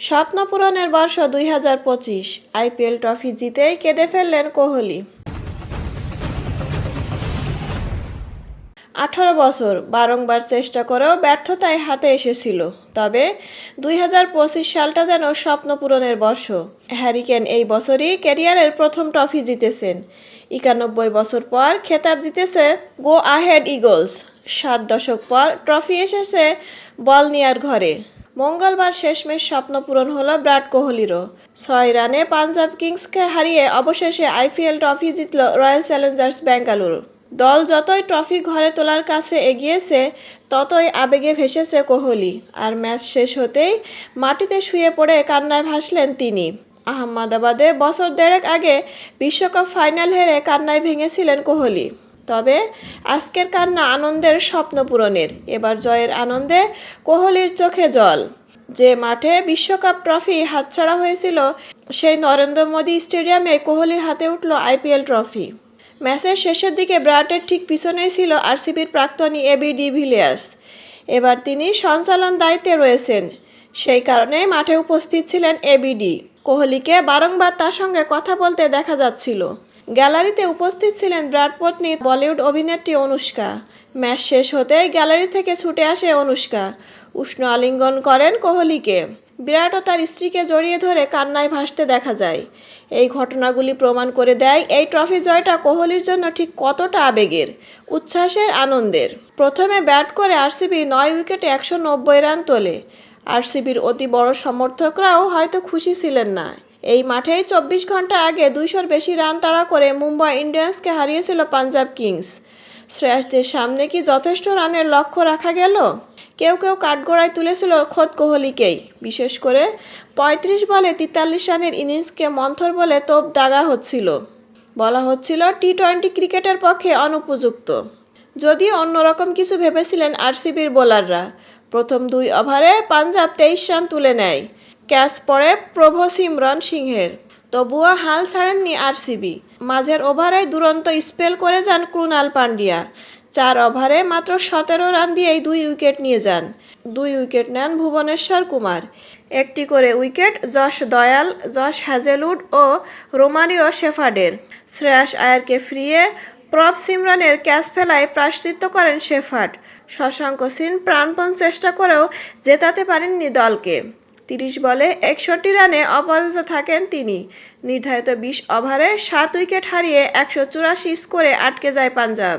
স্বপ্ন পূরণের বর্ষ দুই হাজার পঁচিশ। আইপিএল ট্রফি জিতেই কেঁদে ফেললেন কোহলি। আঠারো বছর বারংবার চেষ্টা করেও ব্যর্থতায় হাতে এসেছিল। তবে দুই হাজার পঁচিশ সালটা যেন স্বপ্ন পূরণের বর্ষ। হ্যারিকেন এই বছরই ক্যারিয়ারের প্রথম ট্রফি জিতেছেন। একানব্বই বছর পর খেতাব জিতেছে গো আহেড ইগলস। সাত দশক পর ট্রফি এসেছে বল বলনিয়ার ঘরে। মঙ্গলবার শেষমেশ স্বপ্ন পূরণ হলো বিরাট কোহলিরও। ছয় রানে পাঞ্জাব কিংসকে হারিয়ে অবশেষে আইপিএল ট্রফি জিতল রয়্যাল চ্যালেঞ্জার্স বেঙ্গালুরু দল যতই ট্রফি ঘরে তোলার কাছে এগিয়েছে, ততই আবেগে ভেসেছে কোহলি। আর ম্যাচ শেষ হতেই মাটিতে শুয়ে পড়ে কান্নায় ভাসলেন তিনি। আহমেদাবাদে বছর দেড়েক আগে বিশ্বকাপ ফাইনাল হেরে কান্নায় ভেঙেছিলেন কোহলি। তবে আজকের কান্না আনন্দের স্বপ্ন পূরণের। এবার জয়ের আনন্দে কোহলির চোখে জল। যে মাঠে বিশ্বকাপ ট্রফি হাতছাড়া হয়েছিল, সেই নরেন্দ্র মোদী স্টেডিয়ামে কোহলির হাতে উঠল আইপিএল ট্রফি। ম্যাচের শেষের দিকে ব্রাটের ঠিক পিছনেই ছিল আরসিবির প্রাক্তনী এবি ডিভিলিয়ার্স এবার তিনি সঞ্চালন দায়িত্বে রয়েছেন। সেই কারণে মাঠে উপস্থিত ছিলেন এবিডি কোহলিকে বারংবার তার সঙ্গে কথা বলতে দেখা যাচ্ছিল। গ্যালারিতে উপস্থিত ছিলেন পত্নী বলিউড অভিনেত্রী অনুষ্কা। ম্যাচ শেষ হতেই গ্যালারি থেকে ছুটে আসে অনুষ্কা। উষ্ণ আলিঙ্গন করেন কোহলিকে। বিরাট ও তার স্ত্রীকে জড়িয়ে ধরে কান্নায় ভাসতে দেখা যায়। এই ঘটনাগুলি প্রমাণ করে দেয় এই ট্রফি জয়টা কোহলির জন্য ঠিক কতটা আবেগের, উচ্ছ্বাসের আনন্দের। প্রথমে ব্যাট করে আরসিবি নয় উইকেটে একশো নব্বই রান তোলে। আরসিবির অতি বড় সমর্থকরাও হয়তো খুশি ছিলেন না। এই মাঠেই চব্বিশ ঘণ্টা আগে দুইশোর বেশি রান তাড়া করে মুম্বাই ইন্ডিয়ান্সকে হারিয়েছিল পাঞ্জাব কিংস। শ্রেয়াসদের সামনে কি যথেষ্ট রানের লক্ষ্য রাখা গেল? কেউ কেউ কাঠগড়ায় তুলেছিল খোদ কোহলিকেই। বিশেষ করে পঁয়ত্রিশ বলে তেতাল্লিশ রানের ইনিংসকে মন্থর বলে তোপ দাগা হচ্ছিল। বলা হচ্ছিল টি টোয়েন্টি ক্রিকেটের পক্ষে অনুপযুক্ত। যদিও অন্যরকম কিছু ভেবেছিলেন আরসিবির বোলাররা। প্রথম দুই ওভারে পাঞ্জাব তেইশ রান তুলে নেয়। ক্যাচ পড়ে প্রভো সিমরন সিংহের। তবুও হাল ছাড়েননি আরসিবি। মাঝের ওভারে দুরন্ত স্পেল করে যান ক্রুনাল পান্ডিয়া চার ওভারে মাত্র সতেরো রান দিয়েই দুই উইকেট নিয়ে যান। দুই উইকেট নেন ভুবনেশ্বর কুমার। একটি করে উইকেট যশ দয়াল, যশ হ্যাজেলউড ও রোমারিও শেফার্ডের। শ্রেয়াস আয়ারকে ফিরিয়ে প্রভ সিমরানের ক্যাচ ফেলায় প্রাশ্চিত্য করেন শেফার্ড। শশাঙ্ক সিন প্রাণপণ চেষ্টা করেও জেতাতে পারেননি দলকে। তিরিশ বলে একষট্টি রানে অপরাজিত থাকেন তিনি। নির্ধারিত বিশ ওভারে সাত উইকেট হারিয়ে একশো চুরাশি স্কোরে আটকে যায় পাঞ্জাব।